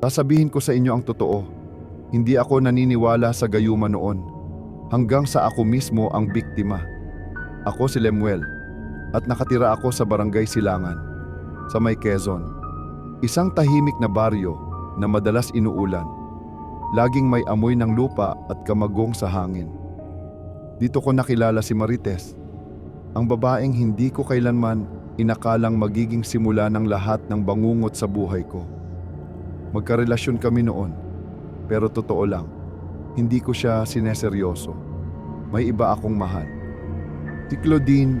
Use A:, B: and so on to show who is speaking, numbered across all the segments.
A: Sasabihin ko sa inyo ang totoo. Hindi ako naniniwala sa gayuma noon. Hanggang sa ako mismo ang biktima. Ako si Lemuel at nakatira ako sa barangay Silangan, sa may Quezon. Isang tahimik na baryo na madalas inuulan. Laging may amoy ng lupa at kamagong sa hangin. Dito ko nakilala si Marites, ang babaeng hindi ko kailanman inakalang magiging simula ng lahat ng bangungot sa buhay ko. Magkarelasyon kami noon, pero totoo lang, hindi ko siya sineseryoso. May iba akong mahal. Si Claudine,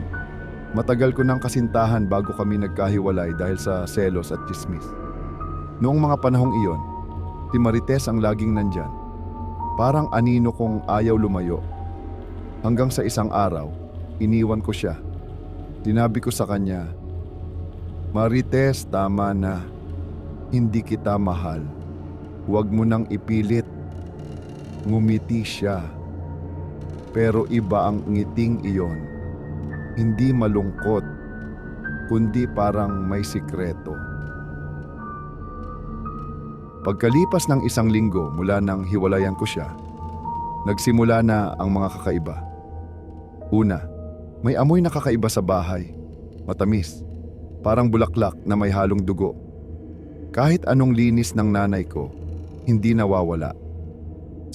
A: matagal ko ng kasintahan bago kami nagkahiwalay dahil sa selos at chismis. Noong mga panahong iyon, si Marites ang laging nandyan. Parang anino kong ayaw lumayo. Hanggang sa isang araw, iniwan ko siya. Tinabi ko sa kanya, Marites, tama na. Hindi kita mahal. Huwag mo nang ipilit. Ngumiti siya. Pero iba ang ngiting iyon. Hindi malungkot, kundi parang may sikreto. Pagkalipas ng isang linggo mula nang hiwalayan ko siya, nagsimula na ang mga kakaiba. Una, may amoy na kakaiba sa bahay. Matamis. Parang bulaklak na may halong dugo. Kahit anong linis ng nanay ko, hindi nawawala.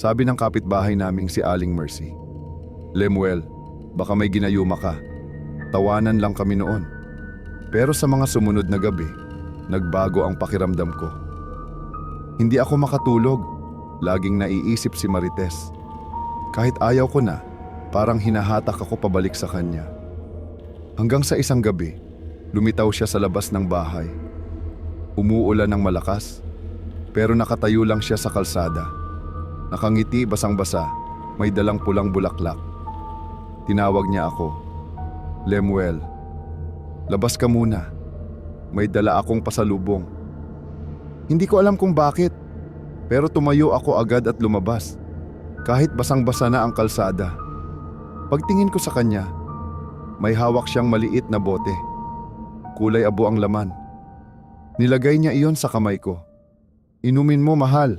A: Sabi ng kapitbahay naming si Aling Mercy, Lemuel, baka may ginayuma ka. Tawanan lang kami noon. Pero sa mga sumunod na gabi, nagbago ang pakiramdam ko. Hindi ako makatulog. Laging naiisip si Marites. Kahit ayaw ko na, parang hinahatak ako pabalik sa kanya. Hanggang sa isang gabi, lumitaw siya sa labas ng bahay. Umuulan ng malakas, pero nakatayo lang siya sa kalsada. Nakangiti basang-basa, may dalang pulang bulaklak. Tinawag niya ako, Lemuel, labas ka muna. May dala akong pasalubong. Hindi ko alam kung bakit, pero tumayo ako agad at lumabas. Kahit basang-basa na ang kalsada. Pagtingin ko sa kanya, may hawak siyang maliit na bote. Kulay abo ang laman. Nilagay niya iyon sa kamay ko. Inumin mo mahal,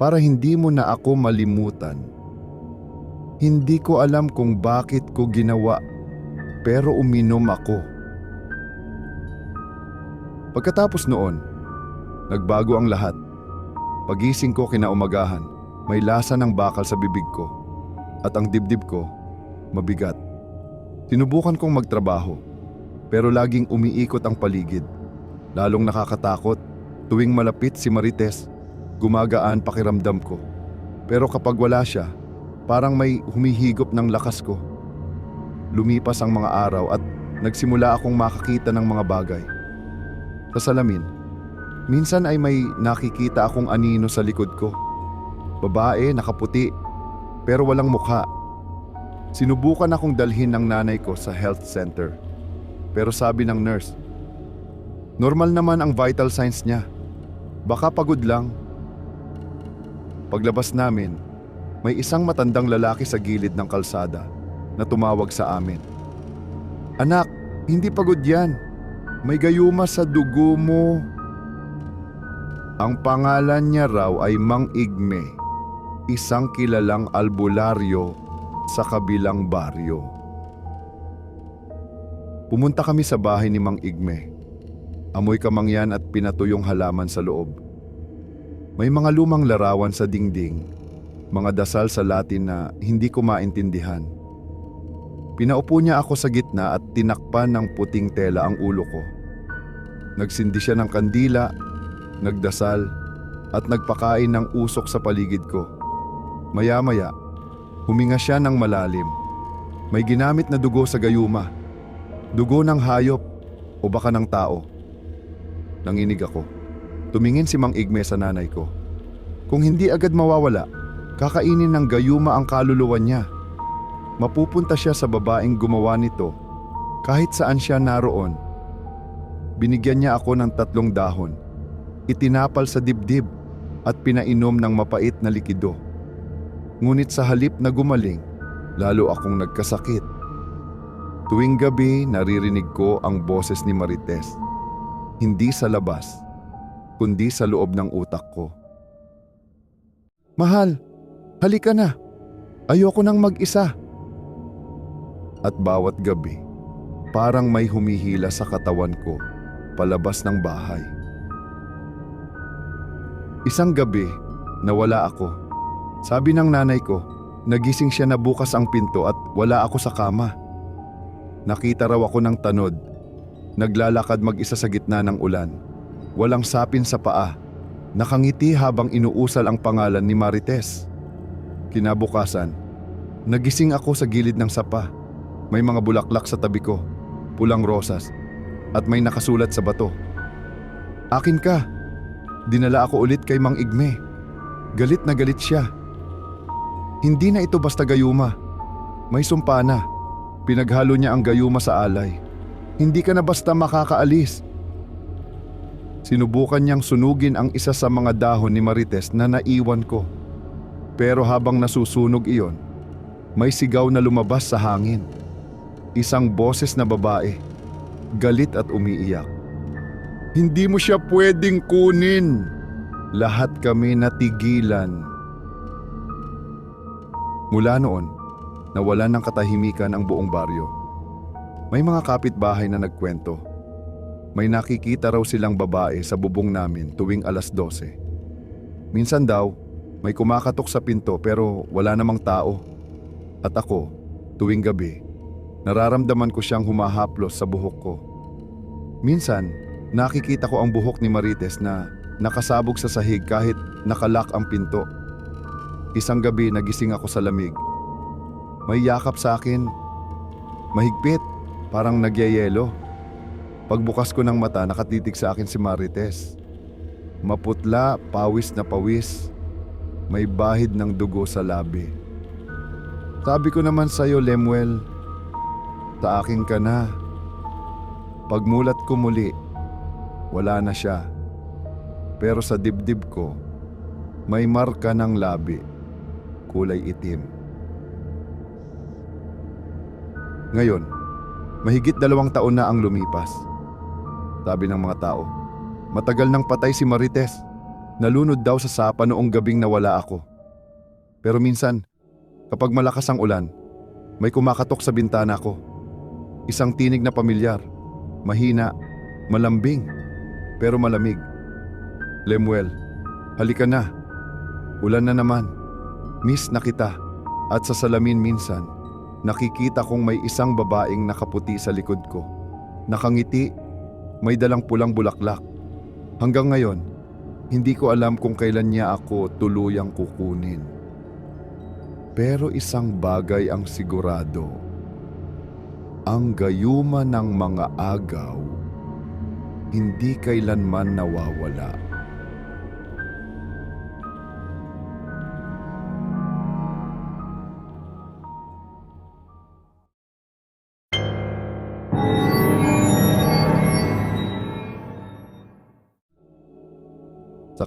A: para hindi mo na ako malimutan. Hindi ko alam kung bakit ko ginawa, pero uminom ako. Pagkatapos noon, nagbago ang lahat. Pagising ko kinaumagahan, may lasa ng bakal sa bibig ko at ang dibdib ko mabigat. Sinubukan kong magtrabaho pero laging umiikot ang paligid. Lalong nakakatakot tuwing malapit si Marites, gumagaan pakiramdam ko. Pero kapag wala siya, parang may humihigop ng lakas ko. Lumipas ang mga araw at nagsimula akong makakita ng mga bagay. Sa salamin, minsan ay may nakikita akong anino sa likod ko. Babae, nakaputi, pero walang mukha. Sinubukan akong dalhin ng nanay ko sa health center. Pero sabi ng nurse, normal naman ang vital signs niya. Baka pagod lang. Paglabas namin, may isang matandang lalaki sa gilid ng kalsada na tumawag sa amin. Anak, hindi pagod yan. May gayuma sa dugo mo. Ang pangalan niya raw ay Mang Igme, isang kilalang albularyo sa kabilang baryo. Pumunta kami sa bahay ni Mang Igme. Amoy kamangyan at pinatuyong halaman sa loob. May mga lumang larawan sa dingding, mga dasal sa Latin na hindi ko maintindihan. Pinaupo niya ako sa gitna at tinakpan ng puting tela ang ulo ko. Nagsindi siya ng kandila, nagdasal, at nagpakain ng usok sa paligid ko. Maya-maya, huminga siya ng malalim. May ginamit na dugo sa gayuma. Dugo ng hayop o baka ng tao. Nanginig ako. Tumingin si Mang Igme sa nanay ko. Kung hindi agad mawawala, kakainin ng gayuma ang kaluluwa niya. Mapupunta siya sa babaeng gumawa nito kahit saan siya naroon. Binigyan niya ako ng tatlong dahon. Itinapal sa dibdib at pinainom ng mapait na likido. Ngunit sa halip na gumaling, lalo akong nagkasakit. Tuwing gabi naririnig ko ang boses ni Marites. Hindi sa labas, kundi sa loob ng utak ko. Mahal, halika na. Ayoko nang mag-isa. At bawat gabi, parang may humihila sa katawan ko palabas ng bahay. Isang gabi, nawala ako. Sabi ng nanay ko, nagising siya na bukas ang pinto at wala ako sa kama. Nakita raw ako ng tanod. Naglalakad mag-isa sa gitna ng ulan. Walang sapin sa paa. Nakangiti habang inuusal ang pangalan ni Marites. Kinabukasan, nagising ako sa gilid ng sapa. May mga bulaklak sa tabi ko, pulang rosas, at may nakasulat sa bato. Akin ka. Dinala ako ulit kay Mang Igme. Galit na galit siya. Hindi na ito basta gayuma. May sumpa na. Pinaghalo niya ang gayuma sa alay. Hindi ka na basta makakaalis. Sinubukan niyang sunugin ang isa sa mga dahon ni Marites na naiwan ko. Pero habang nasusunog iyon, may sigaw na lumabas sa hangin. Isang boses na babae, galit at umiiyak. Hindi mo siya pwedeng kunin. Lahat kami natigilan. Mula noon, nawalan ng katahimikan ang buong baryo. May mga kapitbahay na nagkwento. May nakikita raw silang babae sa bubong namin tuwing alas 12. Minsan daw, may kumakatok sa pinto pero wala namang tao. At ako, tuwing gabi, nararamdaman ko siyang humahaplos sa buhok ko. Minsan, nakikita ko ang buhok ni Marites na nakasabog sa sahig kahit nakalak ang pinto. Isang gabi nagising ako sa lamig. May yakap sa akin. Mahigpit, parang nagyayelo. Pagbukas ko ng mata, nakatitig sa akin si Marites. Maputla, pawis na pawis. May bahid ng dugo sa labi. Sabi ko naman sa'yo, Lemuel, sa akin ka na. Pagmulat ko muli, wala na siya. Pero sa dibdib ko, may marka ng labi, kulay itim. Ngayon, mahigit dalawang taon na ang lumipas. Sabi ng mga tao, matagal nang patay si Marites. Nalunod daw sa sapa noong gabing nawala ako. Pero minsan, kapag malakas ang ulan, may kumakatok sa bintana ko. Isang tinig na pamilyar, mahina, malambing, pero malamig. Lemuel, halika na. Ulan na naman. Miss na kita. At sa salamin minsan, nakikita kong may isang babaeng nakaputi sa likod ko. Nakangiti, may dalang pulang bulaklak. Hanggang ngayon, hindi ko alam kung kailan niya ako tuluyang kukunin. Pero isang bagay ang sigurado. Ang gayuma ng mga agaw, hindi kailanman nawawala.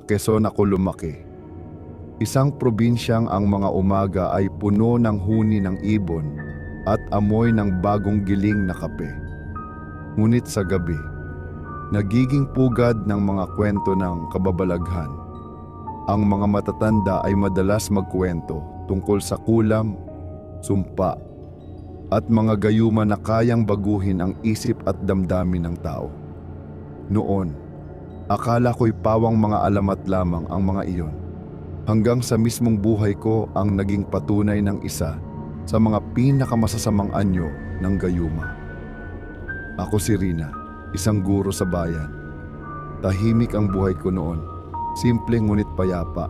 A: Quezon ako lumaki. Isang probinsyang ang mga umaga ay puno ng huni ng ibon at amoy ng bagong giling na kape. Ngunit sa gabi, nagiging pugad ng mga kwento ng kababalaghan. Ang mga matatanda ay madalas magkwento tungkol sa kulam, sumpa, at mga gayuma na kayang baguhin ang isip at damdamin ng tao. Noon, Akala ko'y pawang mga alamat lamang ang mga iyon. Hanggang sa mismong buhay ko ang naging patunay ng isa sa mga pinakamasasamang anyo ng gayuma. Ako si Rina, isang guro sa bayan. Tahimik ang buhay ko noon, simple ngunit payapa.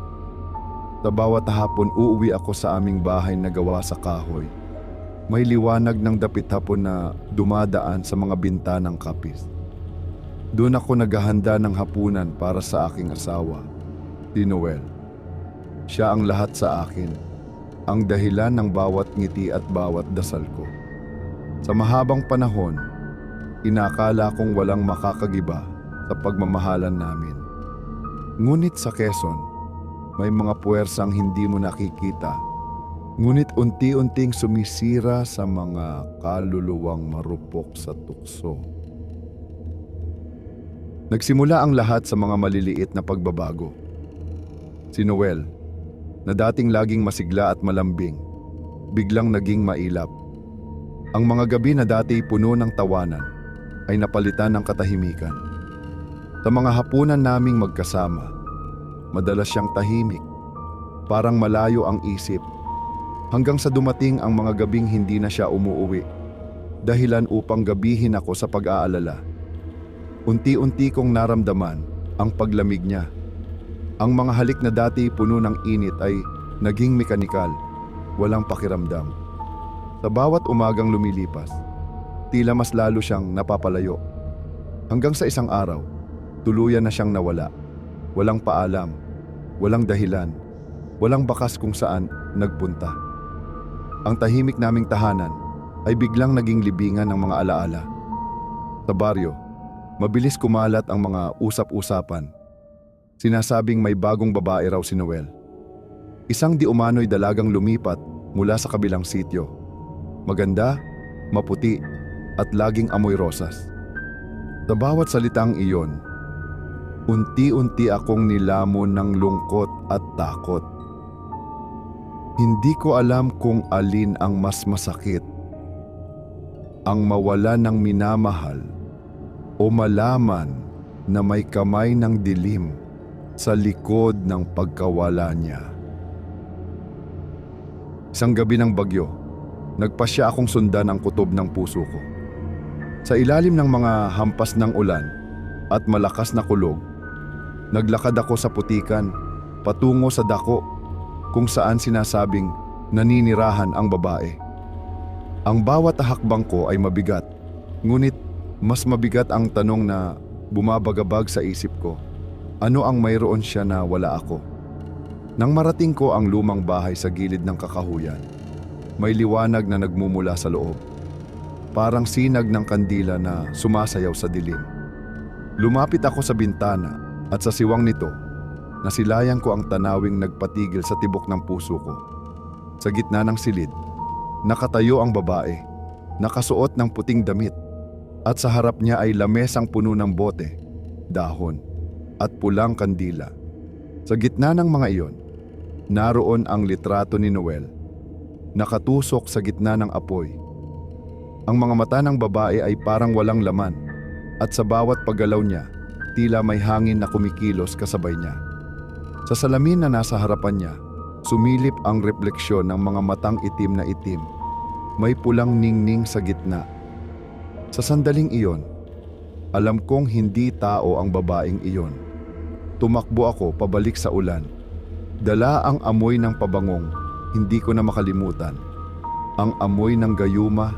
A: Sa bawat hapon uuwi ako sa aming bahay na gawa sa kahoy. May liwanag ng dapit hapon na dumadaan sa mga bintanang kapis. Doon ako naghahanda ng hapunan para sa aking asawa, si Noel. Siya ang lahat sa akin, ang dahilan ng bawat ngiti at bawat dasal ko. Sa mahabang panahon, inakala kong walang makakagiba sa pagmamahalan namin. Ngunit sa Quezon, may mga puwersang hindi mo nakikita. Ngunit unti-unting sumisira sa mga kaluluwang marupok sa tukso. Nagsimula ang lahat sa mga maliliit na pagbabago. Si Noel, na dating laging masigla at malambing, biglang naging mailap. Ang mga gabi na dati puno ng tawanan ay napalitan ng katahimikan. Sa mga hapunan naming magkasama, madalas siyang tahimik, parang malayo ang isip, hanggang sa dumating ang mga gabing hindi na siya umuuwi, dahilan upang gabihin ako sa pag-aalala. Unti-unti kong naramdaman ang paglamig niya. Ang mga halik na dati puno ng init ay naging mekanikal, walang pakiramdam. Sa bawat umagang lumilipas, tila mas lalo siyang napapalayo. Hanggang sa isang araw, tuluyan na siyang nawala. Walang paalam, walang dahilan, walang bakas kung saan nagpunta. Ang tahimik naming tahanan ay biglang naging libingan ng mga alaala. Sa baryo, mabilis kumalat ang mga usap-usapan. Sinasabing may bagong babae raw si Noel. Isang di umano'y dalagang lumipat mula sa kabilang sityo. Maganda, maputi, at laging amoy rosas. Sa bawat salitang iyon, unti-unti akong nilamon ng lungkot at takot. Hindi ko alam kung alin ang mas masakit. Ang mawala ng minamahal o malaman na may kamay ng dilim sa likod ng pagkawala niya. Isang gabi ng bagyo, nagpasya akong sundan ang kutob ng puso ko. Sa ilalim ng mga hampas ng ulan at malakas na kulog, naglakad ako sa putikan patungo sa dako kung saan sinasabing naninirahan ang babae. Ang bawat hakbang ko ay mabigat, ngunit mas mabigat ang tanong na bumabagabag sa isip ko. Ano ang mayroon siya na wala ako? Nang marating ko ang lumang bahay sa gilid ng kakahuyan, may liwanag na nagmumula sa loob. Parang sinag ng kandila na sumasayaw sa dilim. Lumapit ako sa bintana at sa siwang nito, nasilayan ko ang tanawing nagpatigil sa tibok ng puso ko. Sa gitna ng silid, nakatayo ang babae, nakasuot ng puting damit, at sa harap niya ay lamesang puno ng bote, dahon, at pulang kandila. Sa gitna ng mga iyon, naroon ang litrato ni Noel, nakatusok sa gitna ng apoy. Ang mga mata ng babae ay parang walang laman, at sa bawat paggalaw niya, tila may hangin na kumikilos kasabay niya. Sa salamin na nasa harapan niya, sumilip ang refleksyon ng mga matang itim na itim. May pulang ningning sa gitna. Sa sandaling iyon, alam kong hindi tao ang babaeng iyon. Tumakbo ako pabalik sa ulan. Dala ang amoy ng pabangong, hindi ko na makalimutan. Ang amoy ng gayuma,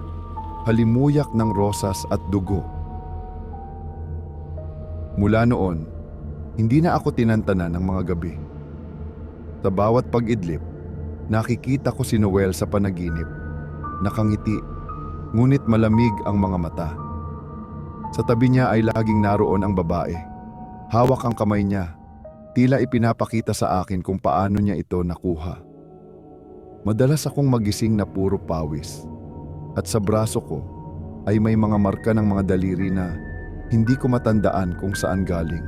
A: halimuyak ng rosas at dugo. Mula noon, hindi na ako tinantanan ng mga gabi. Sa bawat pag-idlip, nakikita ko si Noel sa panaginip. Nakangiti, ngunit malamig ang mga mata. Sa tabi niya ay laging naroon ang babae. Hawak ang kamay niya. Tila ipinapakita sa akin kung paano niya ito nakuha. Madalas akong magising na puro pawis. At sa braso ko ay may mga marka ng mga daliri na hindi ko matandaan kung saan galing.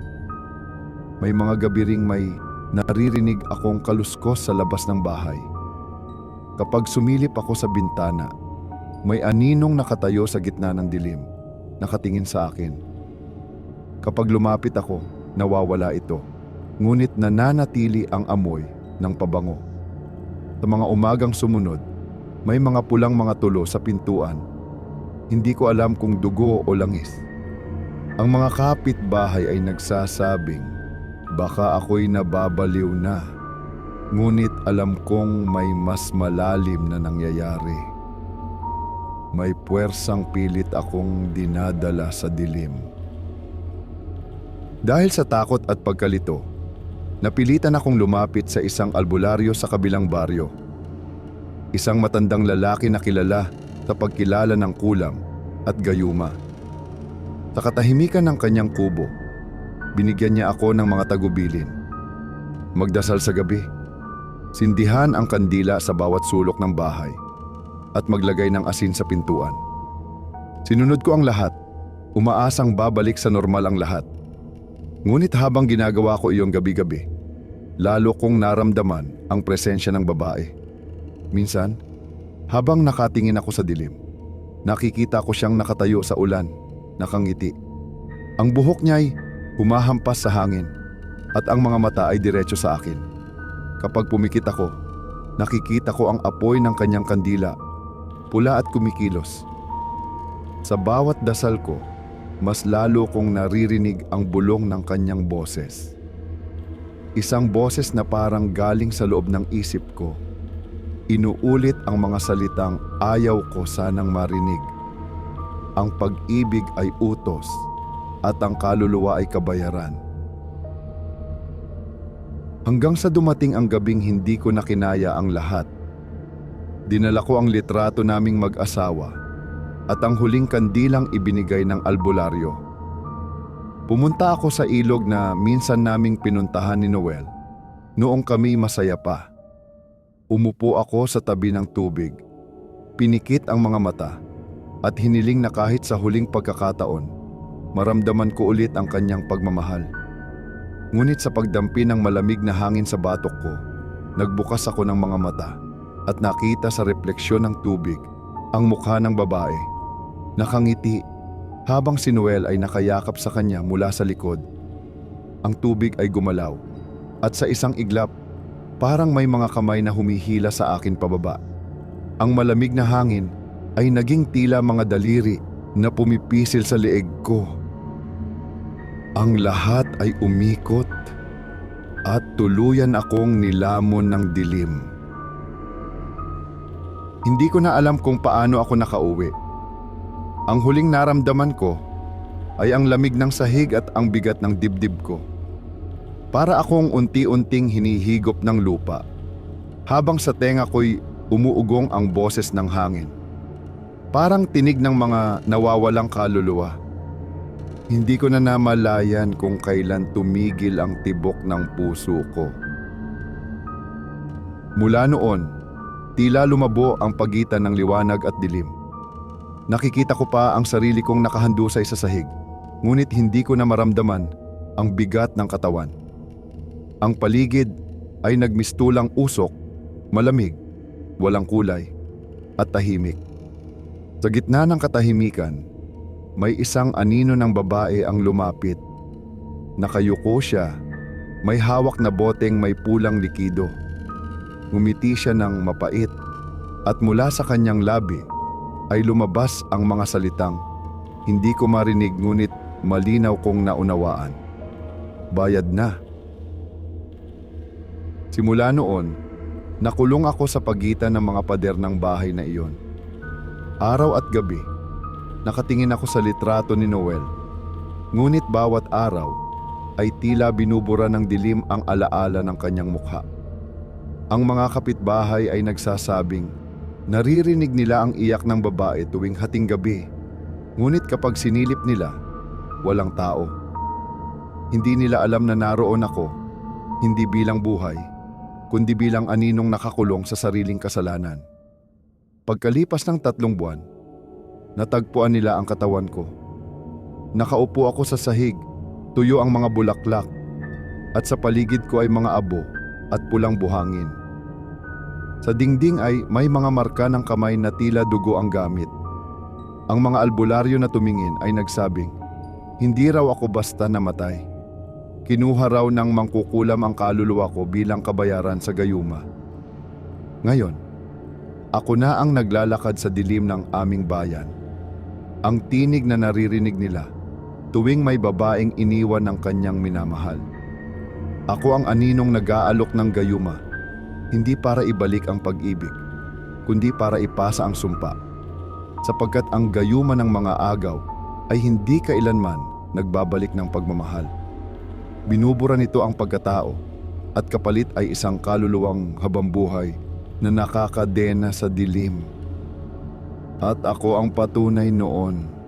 A: May mga gabi ring may naririnig akong kaluskos sa labas ng bahay. Kapag sumilip ako sa bintana, may aninong nakatayo sa gitna ng dilim, nakatingin sa akin. Kapag lumapit ako, nawawala ito, ngunit nananatili ang amoy ng pabango. Sa mga umagang sumunod, may mga pulang mga tulo sa pintuan. Hindi ko alam kung dugo o langis. Ang mga kapitbahay ay nagsasabing, baka ako'y nababaliw na. Ngunit alam kong may mas malalim na nangyayari. May puwersang pilit akong dinadala sa dilim. Dahil sa takot at pagkalito, napilitan akong lumapit sa isang albularyo sa kabilang baryo. Isang matandang lalaki na kilala sa pagkilala ng kulam at gayuma. Sa katahimikan ng kanyang kubo, binigyan niya ako ng mga tagubilin. Magdasal sa gabi, sindihan ang kandila sa bawat sulok ng bahay, at maglagay ng asin sa pintuan. Sinunod ko ang lahat, umaasang babalik sa normal ang lahat. Ngunit habang ginagawa ko iyong gabi-gabi, lalo kong naramdaman ang presensya ng babae. Minsan, habang nakatingin ako sa dilim, nakikita ko siyang nakatayo sa ulan, nakangiti. Ang buhok niya'y humahampas sa hangin at ang mga mata ay diretso sa akin. Kapag pumikit ako, nakikita ko ang apoy ng kanyang kandila, pula at kumikilos. Sa bawat dasal ko, mas lalo kong naririnig ang bulong ng kanyang boses. Isang boses na parang galing sa loob ng isip ko. Inuulit ang mga salitang ayaw ko sanang marinig. Ang pag-ibig ay utos at ang kaluluwa ay kabayaran. Hanggang sa dumating ang gabing hindi ko nakinaya ang lahat. Dinala ko ang litrato naming mag-asawa at ang huling kandilang ibinigay ng albularyo. Pumunta ako sa ilog na minsan naming pinuntahan ni Noel noong kami masaya pa. Umupo ako sa tabi ng tubig, pinikit ang mga mata at hiniling na kahit sa huling pagkakataon, maramdaman ko ulit ang kanyang pagmamahal. Ngunit sa pagdampi ng malamig na hangin sa batok ko, nagbukas ako ng mga mata at nakita sa refleksyon ng tubig ang mukha ng babae. Nakangiti habang si Noel ay nakayakap sa kanya mula sa likod. Ang tubig ay gumalaw at sa isang iglap, parang may mga kamay na humihila sa akin pababa. Ang malamig na hangin ay naging tila mga daliri na pumipisil sa leeg ko. Ang lahat ay umikot at tuluyan akong nilamon ng dilim. Hindi ko na alam kung paano ako nakauwi. Ang huling naramdaman ko ay ang lamig ng sahig at ang bigat ng dibdib ko. Para akong unti-unting hinihigop ng lupa. Habang sa tenga ko'y umuugong ang boses ng hangin. Parang tinig ng mga nawawalang kaluluwa. Hindi ko na namalayan kung kailan tumigil ang tibok ng puso ko. Mula noon, tila lumabo ang pagitan ng liwanag at dilim. Nakikita ko pa ang sarili kong nakahandusay sa sahig, ngunit hindi ko na maramdaman ang bigat ng katawan. Ang paligid ay nagmistulang usok, malamig, walang kulay, at tahimik. Sa gitna ng katahimikan, may isang anino ng babae ang lumapit. Nakayuko siya, may hawak na boteng may pulang likido. Ngumiti siya ng mapait at mula sa kanyang labi ay lumabas ang mga salitang hindi ko marinig ngunit malinaw kong naunawaan. Bayad na. Simula noon, nakulong ako sa pagitan ng mga pader ng bahay na iyon. Araw at gabi, nakatingin ako sa litrato ni Noel. Ngunit bawat araw ay tila binubura ng dilim ang alaala ng kanyang mukha. Ang mga kapitbahay ay nagsasabing naririnig nila ang iyak ng babae tuwing hating gabi. Ngunit kapag sinilip nila, walang tao. Hindi nila alam na naroon ako, hindi bilang buhay, kundi bilang aninong nakakulong sa sariling kasalanan. Pagkalipas ng tatlong buwan, natagpuan nila ang katawan ko. Nakaupo ako sa sahig, tuyo ang mga bulaklak, at sa paligid ko ay mga abo at pulang buhangin. Sa dingding ay may mga marka ng kamay na tila dugo ang gamit. Ang mga albularyo na tumingin ay nagsabing, hindi raw ako basta namatay. Kinuha raw ng mangkukulam ang kaluluwa ko bilang kabayaran sa gayuma. Ngayon, ako na ang naglalakad sa dilim ng aming bayan. Ang tinig na naririnig nila tuwing may babaeng iniwan ng kanyang minamahal. Ako ang aninong nag-aalok ng gayuma, hindi para ibalik ang pag-ibig, kundi para ipasa ang sumpa. Sapagkat ang gayuma ng mga agaw ay hindi kailanman nagbabalik ng pagmamahal. Binubura nito ang pagkatao at kapalit ay isang kaluluwang habambuhay na nakakadena sa dilim. At ako ang patunay noon